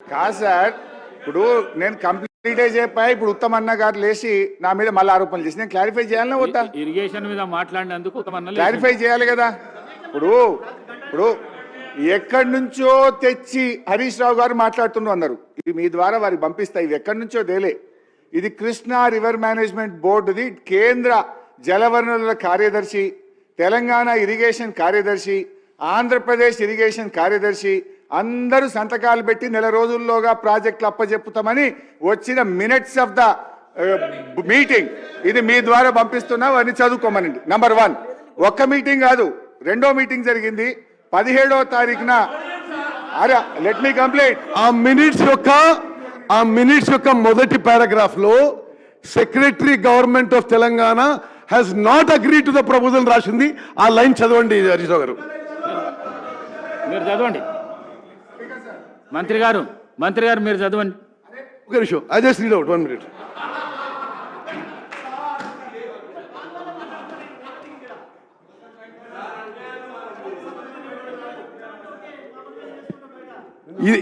కాదు సార్ ఇప్పుడు నేను కంప్లీట్ చెప్పాయి ఇప్పుడు ఉత్తమ్ అన్న గారు లేచి నా మీద మళ్ళీ ఆరోపణలు చేసి నేను క్లారిఫై చేయాలనే వద్దా? ఇరిగేషన్ మీద మాట్లాడినందుకు. క్లారిఫై చేయాలి కదా. ఇప్పుడు ఇప్పుడు ఎక్కడి నుంచో తెచ్చి హరీష్ రావు గారు మాట్లాడుతున్నారు అన్నారు ఇది మీ ద్వారా వారికి పంపిస్తా ఇవి ఎక్కడి నుంచో తేలే. ఇది కృష్ణా రివర్ మేనేజ్మెంట్ బోర్డుది కేంద్ర జలవనరుల కార్యదర్శి తెలంగాణ ఇరిగేషన్ కార్యదర్శి ఆంధ్రప్రదేశ్ ఇరిగేషన్ కార్యదర్శి అందరూ సంతకాలు పెట్టి నెల రోజుల్లోగా ప్రాజెక్టులు అప్పజెప్పుతామని వచ్చిన మినిట్స్ ఆఫ్ ద మీటింగ్. ఇది మీ ద్వారా పంపిస్తున్నాం అని చదువుకోమనండి. నంబర్ వన్ ఒక్క మీటింగ్ కాదు రెండో మీటింగ్ జరిగింది. పదిహేడో తారీఖున. అరే లెట్ మీ కంప్లీట్ ఆ మినిట్స్ యొక్క ఆ మినిట్స్ యొక్క మొదటి పారాగ్రాఫ్లో secretary government of Telangana has not agree to the proposal రాసింది. ఆ లైన్ చదవండి హరీష్ రావు గారు. మీరు చదవండి. మంత్రి గారు మంత్రి గారు మీరు చదవండి. ఒక నిమిషం. I just read out one minute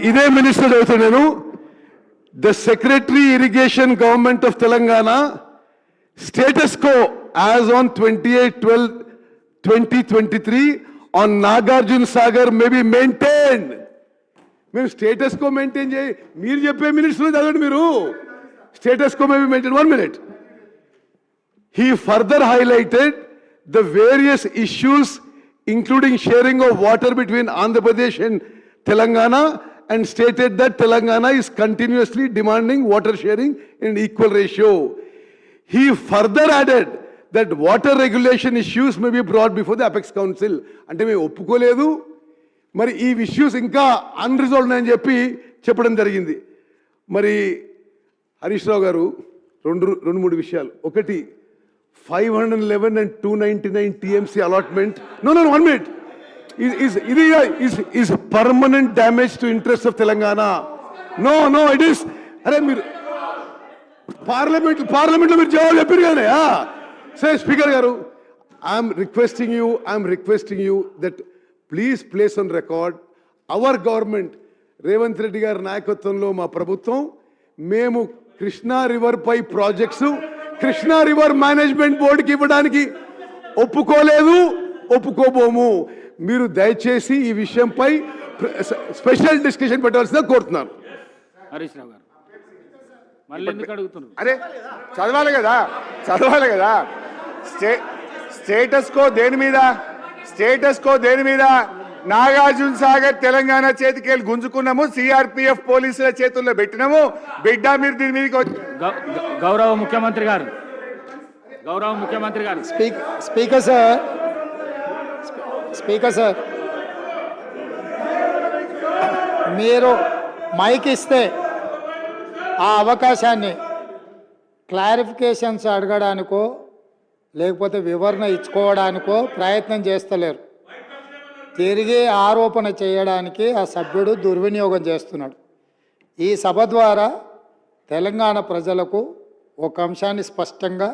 ఇదే మినిస్టర్ చదువుతాను నేను. The secretary irrigation government of Telangana status quo as on twenty eight twelve twenty twenty three on Nagarjuna Sagar may be maintained మేము స్టేటస్ కో మెయింటైన్ చేయి మీరు చెప్పే మినిట్స్లో చదవండి మీరు status quo may maintain one minute He further highlighted the various issues, including sharing of water between Andhra Pradesh and Telangana, and stated that Telangana is continuously demanding water sharing in equal ratio. He further added that water regulation issues may be brought before the Apex Council. అంటే మేము ఒప్పుకోలేదు మరి ఈ issues ఇంకా unresolved అని చెప్పి చెప్పడం జరిగింది. మరి హరీష్ రావు గారు రెండు రెండు మూడు విషయాలు. ఒకటి five hundred eleven and two ninety nine TMC allotment no no one minute ఇది is permanent damage to interest of Telangana no no it is అరే మీరు పార్లమెంట్ పార్లమెంట్లో మీరు జవాబు చెప్పారు కానీ సరే స్పీకర్ గారు I'm requesting you I'm requesting you that please place on record our government Revanth Reddy గారి నాయకత్వంలో మా ప్రభుత్వం. మేము కృష్ణా రివర్ పై ప్రాజెక్ట్స్ కృష్ణా రివర్ మేనేజ్మెంట్ బోర్డుకి ఇవ్వడానికి ఒప్పుకోలేదు ఒప్పుకోబోము. మీరు దయచేసి ఈ విషయంపై స్పెషల్ డిస్కషన్ పెట్టాల్సిందిగా కోరుతున్నాను. హరీష్ రావు గారు మళ్ళీ ఎందుకు అడుగుతున్నారు? అరే చదవాలి కదా చదవాలి కదా. స్టే స్టేటస్ కో దేని మీద? స్టేటస్ కో దేని మీద? నాగార్జున సాగర్ తెలంగాణ చేతికి వెళ్ళి గుంజుకున్నాము సిఆర్పిఎఫ్ పోలీసుల చేతుల్లో పెట్టినాము. బిడ్డ మీరు దీని మీదకి గౌరవ ముఖ్యమంత్రి గారు. గౌరవ ముఖ్యమంత్రి గారు. Speak speaker sir speaker sir మీరు మైక్ ఇస్తే ఆ అవకాశాన్ని క్లారిఫికేషన్స్ అడగడానికో లేకపోతే వివరణ ఇచ్చుకోవడానికో ప్రయత్నం చేస్తలేరు. తిరిగి ఆరోపణ చేయడానికి ఆ సభ్యుడు దుర్వినియోగం చేస్తున్నాడు. ఈ సభ ద్వారా తెలంగాణ ప్రజలకు ఒక అంశాన్ని స్పష్టంగా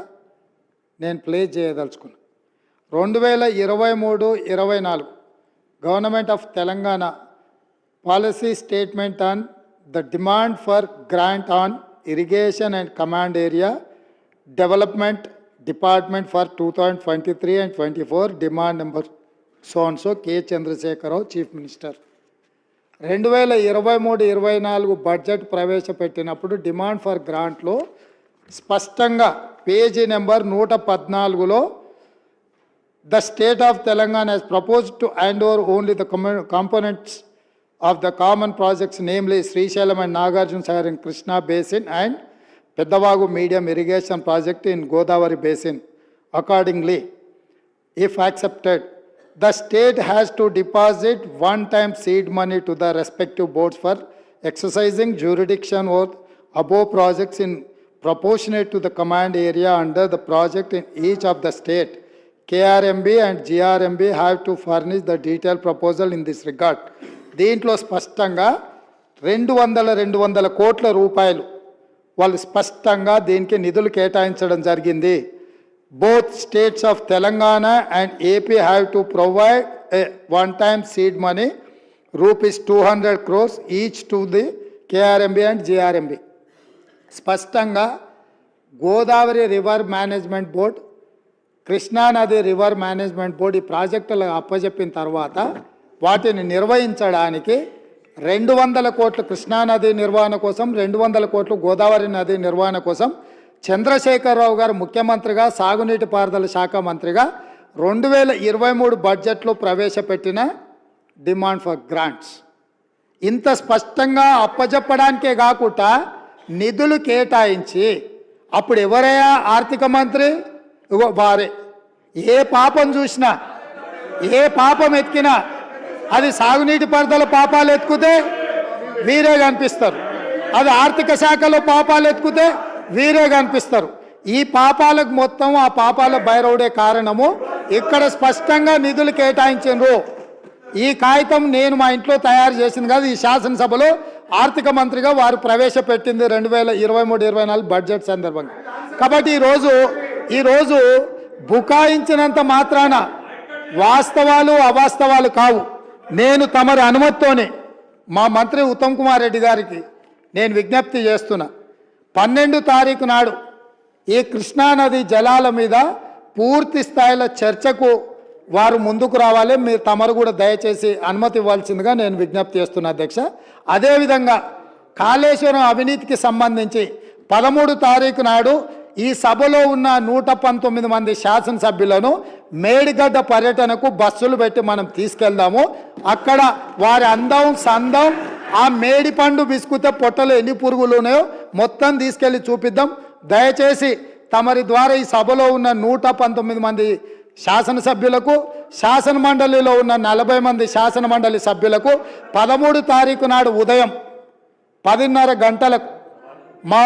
నేను ప్లే చేయదలుచుకున్నాను రెండు వేల ఇరవై మూడు ఇరవై నాలుగు government of Telangana policy statement on the demand for grant on irrigation and command area development department for two thousand twenty three and twenty four demand number సోన్సో K Chandrashekar Rao chief minister. రెండు వేల ఇరవై మూడు ఇరవై నాలుగు బడ్జెట్ ప్రవేశపెట్టినప్పుడు demand for గ్రాంట్లో స్పష్టంగా page number నూట పద్నాలుగులో the state of Telangana as propose to hand over only the components of the common projects namely Srisailam and Nagarjuna Sagar Krishna basin and Peddavagu medium irrigation project in Godavari basin. Accordingly if accepted the state has to deposit one time seed money to the respective boards for exercising jurisdiction or above projects in proportionate to the command area under the project in each of the state KRMB and GRMB have to furnish the detail proposal in this regard దీంట్లో స్పష్టంగా రెండు వందల రెండు వందల కోట్ల రూపాయలు వాళ్ళు స్పష్టంగా దీనికి నిధులు కేటాయించడం జరిగింది. Both states of Telangana and AP have to provide a one time seed money rupees two hundred crores each to the KRMB and GRMB స్పష్టంగా గోదావరి రివర్ మేనేజ్మెంట్ బోర్డ్ కృష్ణానది రివర్ మేనేజ్మెంట్ బోర్డు ఈ ప్రాజెక్టులు అప్పజెప్పిన తర్వాత వాటిని నిర్వహించడానికి రెండు వందల కోట్లు కృష్ణానది నిర్వహణ కోసం రెండు వందల కోట్లు గోదావరి నది నిర్వహణ కోసం చంద్రశేఖరరావు గారు ముఖ్యమంత్రిగా సాగునీటి పారుదల శాఖ మంత్రిగా రెండు వేల ఇరవై మూడు బడ్జెట్లో ప్రవేశపెట్టిన డిమాండ్ ఫర్ గ్రాంట్స్. ఇంత స్పష్టంగా అప్పజెప్పడానికే కాకుండా నిధులు కేటాయించి అప్పుడు ఎవరయ్యా ఆర్థిక మంత్రి? వారే. ఏ పాపం చూసినా ఏ పాపం ఎత్తికినా అది సాగునీటి పారుదల పాపాలు ఎత్తుకుతే వీరే కనిపిస్తారు. అది ఆర్థిక శాఖలో పాపాలు ఎత్తుకుతే వీరే కనిపిస్తారు. ఈ పాపాలకు మొత్తం ఆ పాపాల బయరవుడే కారణము. ఇక్కడ స్పష్టంగా నిధులు కేటాయించారు ఈ కాగితం నేను మా ఇంట్లో తయారు చేసింది కాదు ఈ శాసనసభలో ఆర్థిక మంత్రిగా వారు ప్రవేశపెట్టింది రెండు వేల ఇరవై మూడు ఇరవై నాలుగు బడ్జెట్ సందర్భంగా. కాబట్టి ఈరోజు ఈరోజు బుకాయించినంత మాత్రాన వాస్తవాలు అవాస్తవాలు కావు. నేను తమరి అనుమతితోనే మా మంత్రి ఉత్తమ్ కుమార్ రెడ్డి గారికి నేను విజ్ఞప్తి చేస్తున్నా. పన్నెండు తారీఖు నాడు ఈ కృష్ణానది జలాల మీద పూర్తి స్థాయిలో చర్చకు వారు ముందుకు రావాలి. మీరు తమరు కూడా దయచేసి అనుమతి ఇవ్వాల్సిందిగా నేను విజ్ఞప్తి చేస్తున్నా అధ్యక్ష. అదేవిధంగా కాళేశ్వరం అవినీతికి సంబంధించి పదమూడు తారీఖు నాడు ఈ సభలో ఉన్న నూట పంతొమ్మిది మంది శాసనసభ్యులను మేడిగడ్డ పర్యటనకు బస్సులు పెట్టి మనం తీసుకెళ్దాము. అక్కడ వారి అందం సందం ఆ మేడి పండు బిస్కుతే పొట్టలు ఎన్ని పురుగులు ఉన్నాయో మొత్తం తీసుకెళ్ళి చూపిద్దాం. దయచేసి తమరి ద్వారా ఈ సభలో ఉన్న నూట పంతొమ్మిది మంది శాసనసభ్యులకు శాసన మండలిలో ఉన్న నలభై మంది శాసన మండలి సభ్యులకు పదమూడు తారీఖు నాడు ఉదయం పదిన్నర గంటలకు మా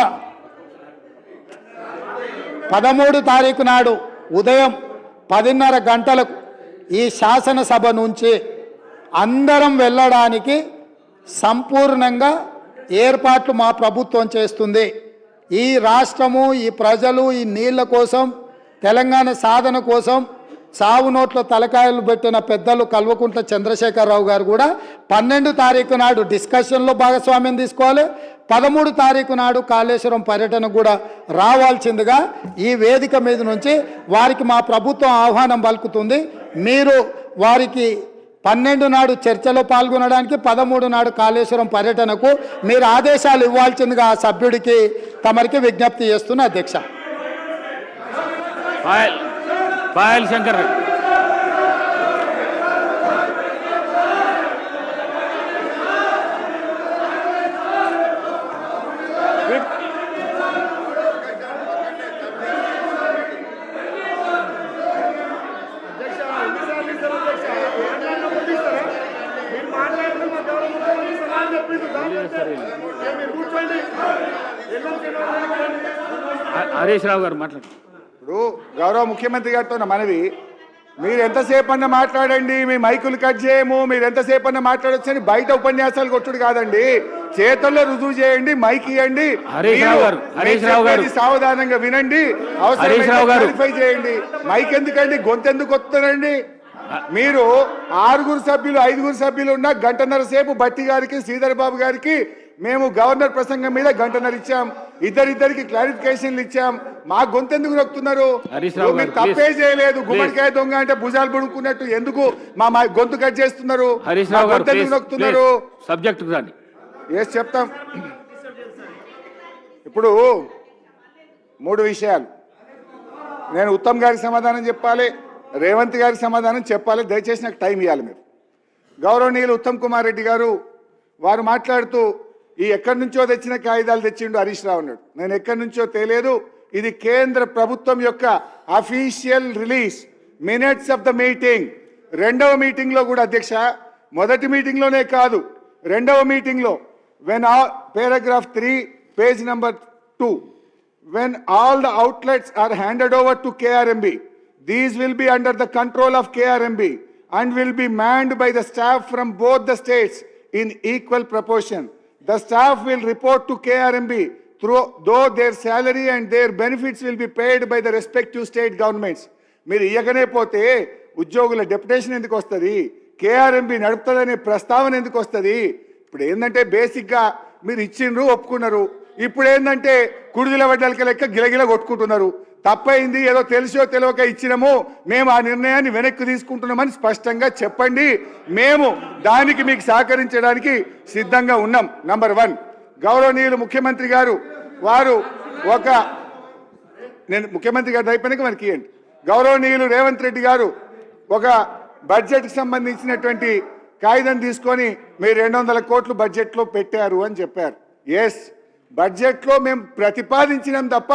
పదమూడు తారీఖు నాడు ఉదయం పదిన్నర గంటలకు ఈ శాసనసభ నుంచి అందరం వెళ్ళడానికి సంపూర్ణంగా ఏర్పాట్లు మా ప్రభుత్వం చేస్తుంది. ఈ రాష్ట్రము ఈ ప్రజలు ఈ నీళ్ళ కోసం తెలంగాణ సాధన కోసం సావు నోట్ల తలకాయలు పెట్టిన పెద్దలు కల్వకుంట్ల చంద్రశేఖరరావు గారు కూడా పన్నెండు తారీఖు నాడు డిస్కషన్లో భాగస్వామ్యం తీసుకోవాలి. పదమూడు తారీఖు నాడు కాళేశ్వరం పర్యటన కూడా రావాల్సిందిగా ఈ వేదిక మీద నుంచి వారికి మా ప్రభుత్వం ఆహ్వానం పలుకుతుంది. మీరు వారికి పన్నెండు నాడు చర్చలో పాల్గొనడానికి పదమూడు నాడు కాళేశ్వరం పర్యటనకు మీరు ఆదేశాలు ఇవ్వాల్సిందిగా ఆ సభ్యుడికి తమరికి విజ్ఞప్తి చేస్తున్న అధ్యక్ష. పాయల్ పాయల్ శంకర్ రెడ్డి హ- హరీష్ రావు గారు మాట్లాడు ఇప్పుడు గౌరవ ముఖ్యమంత్రి గారితో మనవి మీరు ఎంతసేపు అన్న మాట్లాడండి మీ మైకులు కట్ చేయము మీరు ఎంతసేపు అన్న మాట్లాడొచ్చు అని బయట ఉపన్యాసాలు కొట్టుడు కాదండి. చేతుల్లో రుజువు చేయండి మైక్ ఇవ్వండి హరీష్ రావు గారు, హరీష్ రావు గారు. సావధానంగా వినండి. క్లారిఫై చేయండి. మైక్ ఎందుకండి? గొంతు ఎందుకు వస్తున్నారండి? మీరు ఆరుగురు సభ్యులు ఐదుగురు సభ్యులు ఉన్న గంటన్నర సేపు బట్టి గారికి శ్రీధర్ బాబు గారికి మేము గవర్నర్ ప్రసంగం మీద గంటన్నర ఇచ్చాం. ఇద్దరిద్దరికి క్లారిఫికేషన్లు ఇచ్చాం. మా గొంతు ఎందుకు నొక్కుతున్నారు మీరు తప్పే. చేయలేదు. గుమ్మడికాయ దొంగ అంటే భుజాలు పడుకున్నట్టు ఎందుకు మా మా గొంతు కట్ చేస్తున్నారు? హరీష్ మా రావు గారు గొంతు ఎందుకు నొక్కుతున్నారు? సబ్జెక్ట్ ఎస్ చెప్తాం. ఇప్పుడు మూడు విషయాలు. నేను ఉత్తమ్ గారికి సమాధానం చెప్పాలి. రేవంత్ గారి సమాధానం చెప్పాలి దయచేసి నాకు టైం ఇవ్వాలి మీరు. గౌరవనీయులు ఉత్తమ్ కుమార్ రెడ్డి గారు వారు మాట్లాడుతూ ఈ ఎక్కడి నుంచో తెచ్చిన కాగితాలు తెచ్చిండు హరీష్ రావు అన్నాడు. నేను ఎక్కడి నుంచో తెలియదు ఇది కేంద్ర ప్రభుత్వం యొక్క official release minutes of the meeting రెండవ మీటింగ్లో కూడా అధ్యక్ష మొదటి మీటింగ్లోనే కాదు రెండవ మీటింగ్లో వెన్ ఆ paragraph three page number two when all the outlets are handed over to KRMB these will be under the control of KRMB and will be manned by the staff from both the states in equal proportion. The staff will report to KRMB through, though their salary and their benefits will be paid by the respective state governments. మీరు ఇయ్యకనే పోతే ఉద్యోగుల deputation ఎందుకు వస్తుంది KRMB నడుపుతుందనే ప్రస్తావన ఎందుకు వస్తుంది ఇప్పుడు ఏంటంటే బేసిక్గా మీరు ఇచ్చిండ్రు ఒప్పుకున్నారు ఇప్పుడు ఏంటంటే కుడిదిల వడ్డలకి లెక్క గిలగిల కొట్టుకుంటున్నారు తప్పైంది ఏదో తెలిసో తెలియక ఇచ్చినాము. మేము ఆ నిర్ణయాన్ని వెనక్కి తీసుకుంటున్నామని స్పష్టంగా చెప్పండి. మేము దానికి మీకు సహకరించడానికి సిద్ధంగా ఉన్నాం. నంబర్ వన్ గౌరవనీయులు ముఖ్యమంత్రి గారు వారు ఒక నేను ముఖ్యమంత్రి గారు అయిపోయినాక మనకి ఇవ్వండి గౌరవనీయులు రేవంత్ రెడ్డి గారు ఒక బడ్జెట్కి సంబంధించినటువంటి కాగితం తీసుకొని మీరు రెండు వందల కోట్లు బడ్జెట్లో పెట్టారు అని చెప్పారు. ఎస్ బడ్జెట్లో మేము ప్రతిపాదించినాం తప్ప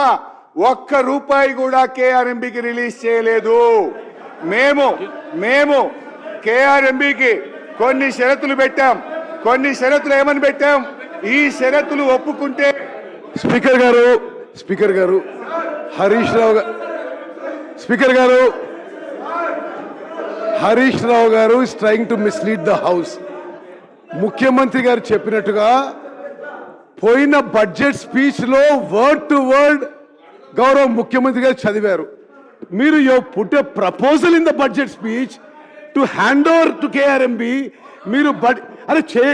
ఒక్క రూపాయి కూడా కేఆర్ఎంబికి రిలీజ్ చేయలేదు. మేము మేము కేఆర్ఎంబికి కొన్ని షరతులు పెట్టాం. కొన్ని షరతులు ఏమని పెట్టాం? ఈ షరతులు ఒప్పుకుంటే స్పీకర్ గారు స్పీకర్ గారు హరీష్ రావు గారు స్పీకర్ గారు హరీష్ రావు గారు is to mislead the house ముఖ్యమంత్రి గారు చెప్పినట్టుగా పోయిన బడ్జెట్ స్పీచ్లో వర్డ్ టు వర్డ్ గౌరవ ముఖ్యమంత్రి గారు చదివారు. మీరు you put proposal in the budget speech to hand over to KRMB మీరు బడ్ అరే చే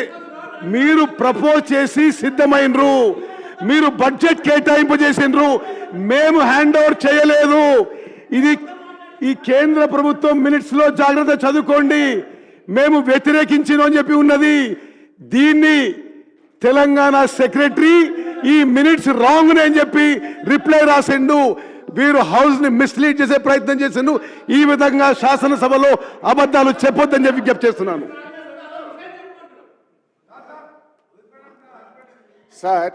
మీరు ప్రపోజ్ చేసి సిద్ధమైనరు మీరు బడ్జెట్ కేటాయింపు చేసిండ్రు మేము హ్యాండ్ ఓవర్ చేయలేదు. ఇది ఈ కేంద్ర ప్రభుత్వం మినిట్స్లో జాగ్రత్త చదువుకోండి. మేము వ్యతిరేకించిన అని చెప్పి ఉన్నది. దీన్ని తెలంగాణ సెక్రటరీ ఈ మినిట్స్ రాంగ్ అని చెప్పి రిప్లై రాసిండు. వీరు హౌస్ని మిస్లీడ్ చేసే ప్రయత్నం చేసిండు. ఈ విధంగా శాసనసభలో అబద్ధాలు చెప్పొద్దని చెప్పి విజ్ఞప్తి చేస్తున్నాను. సార్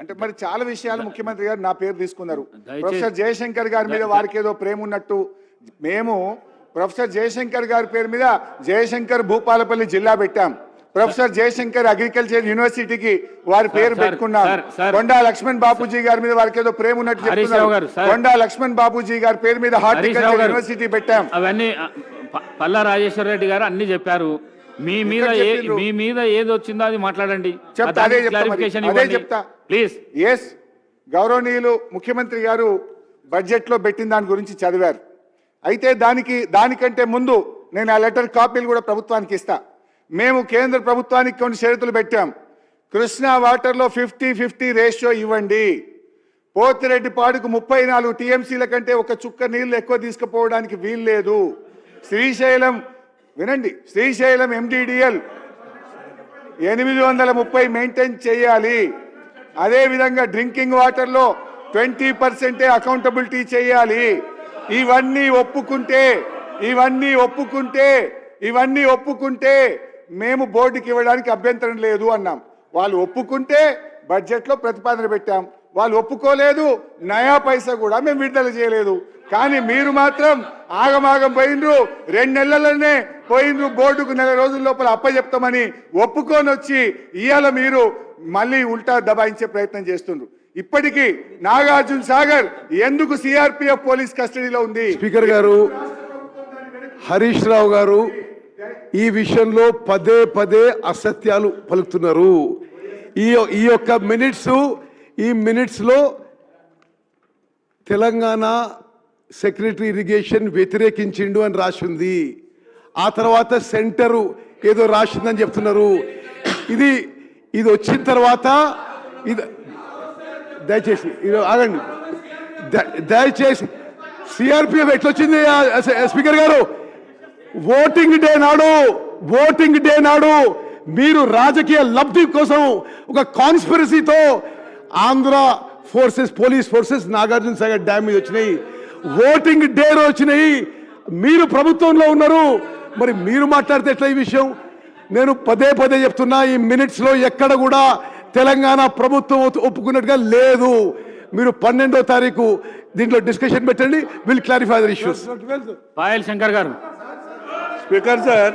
అంటే మరి చాలా విషయాలు ముఖ్యమంత్రి గారు నా పేరు తీసుకున్నారు. ప్రొఫెసర్ జయశంకర్ గారి మీద వారికి ఏదో ప్రేమ ఉన్నట్టు మేము ప్రొఫెసర్ జయశంకర్ గారి పేరు మీద జయశంకర్ భూపాలపల్లి జిల్లా పెట్టాం. ప్రొఫెసర్ జయశంకర్ అగ్రికల్చర్ యూనివర్సిటీకి వారి పేరు సార్, పెట్టుకున్నాం సార్, సార్. కొండా లక్ష్మణ్ బాపూజీ గారి మీద వారికి ఏదో ప్రేమ ఉన్నట్టు చెప్తున్నారు. కొండా లక్ష్మణ్ బాపూజీ గారి పేరు మీద హార్టికల్చర్ యూనివర్సిటీ పెట్టాం. అవన్నీ పల్లా రాజేశ్వర రెడ్డి గారు అన్ని చెప్పారు. మీ మీద. మీ మీద ఏది వచ్చిందో అది మాట్లాడండి. చెప్తా. ప్లీజ్ ఎస్ గౌరవనీయులు ముఖ్యమంత్రి గారు బడ్జెట్లో పెట్టిన దాని గురించి చదివారు. అయితే దానికి దానికంటే ముందు నేను ఆ లెటర్ కాపీలు కూడా ప్రభుత్వానికి ఇస్తా. మేము కేంద్ర ప్రభుత్వానికి కొన్ని షరతులు పెట్టాం. కృష్ణా వాటర్లో ఫిఫ్టీ ఫిఫ్టీ రేషియో ఇవ్వండి. పోతిరెడ్డిపాడుకు ముప్పై నాలుగు టీఎంసీల కంటే ఒక చుక్క నీళ్ళు ఎక్కువ తీసుకుపోవడానికి వీలు లేదు శ్రీశైలం వినండి శ్రీశైలం ఎండిడిఎల్ ఎనిమిది వందల ముప్పై మెయింటైన్ చేయాలి. అదే విధంగా డ్రింకింగ్ వాటర్లో ట్వంటీ పర్సెంటే అకౌంటబిలిటీ చేయాలి. ఇవన్నీ ఒప్పుకుంటే ఇవన్నీ ఒప్పుకుంటే ఇవన్నీ ఒప్పుకుంటే మేము బోర్డుకి ఇవ్వడానికి అభ్యంతరం లేదు అన్నాం. వాళ్ళు ఒప్పుకుంటే బడ్జెట్లో ప్రతిపాదన పెట్టాం. వాళ్ళు ఒప్పుకోలేదు నయా పైసా కూడా మేము విడుదల చేయలేదు. కానీ మీరు మాత్రం ఆగమాగం పోయినరు రెండు నెలలనే పోయినరు బోర్డుకు నెల రోజుల లోపల అప్పచెప్తామని ఒప్పుకొని వచ్చి ఇవాళ మీరు మళ్ళీ ఉల్టా దబాయించే ప్రయత్నం చేస్తుండ్రు. ఇప్పటికీ నాగార్జున సాగర్ ఎందుకు సిఆర్పిఎఫ్ పోలీస్ కస్టడీలో ఉంది? స్పీకర్ గారు హరీష్ రావు గారు ఈ విషయంలో పదే పదే అసత్యాలు పలుకుతున్నారు. ఈ ఈ యొక్క మినిట్స్ ఈ మినిట్స్లో తెలంగాణ సెక్రటరీ ఇరిగేషన్ వ్యతిరేకించిండు అని రాసింది. ఆ తర్వాత సెంటరు ఏదో రాసిందని చెప్తున్నారు. ఇది ఇది వచ్చిన తర్వాత ఇది దయచేసి ఇది ఆగండి. ద- దయచేసి సిఆర్పిఎఫ్ ఎట్లొచ్చింది స్పీకర్ గారు? ఓటింగ్ డే నాడు ఓటింగ్ డే నాడు మీరు రాజకీయ లబ్ధి కోసం ఒక కాన్స్పిరసీతో Andhra forces police forces Nagarjuna Sagar dam మీద వచ్చినాయి. ఓటింగ్ డే వచ్చినాయి. మీరు ప్రభుత్వంలో ఉన్నారు. మరి మీరు మాట్లాడితే ఎట్లా ఈ విషయం? నేను పదే పదే చెప్తున్నా ఈ మినిట్స్లో ఎక్కడ కూడా తెలంగాణ ప్రభుత్వం ఒప్పుకున్నట్టుగా లేదు. మీరు పన్నెండో తారీఖు దీంట్లో డిస్కషన్ పెట్టండి. Will clarify their issues. Payal Shankar గారు స్పీకర్ సార్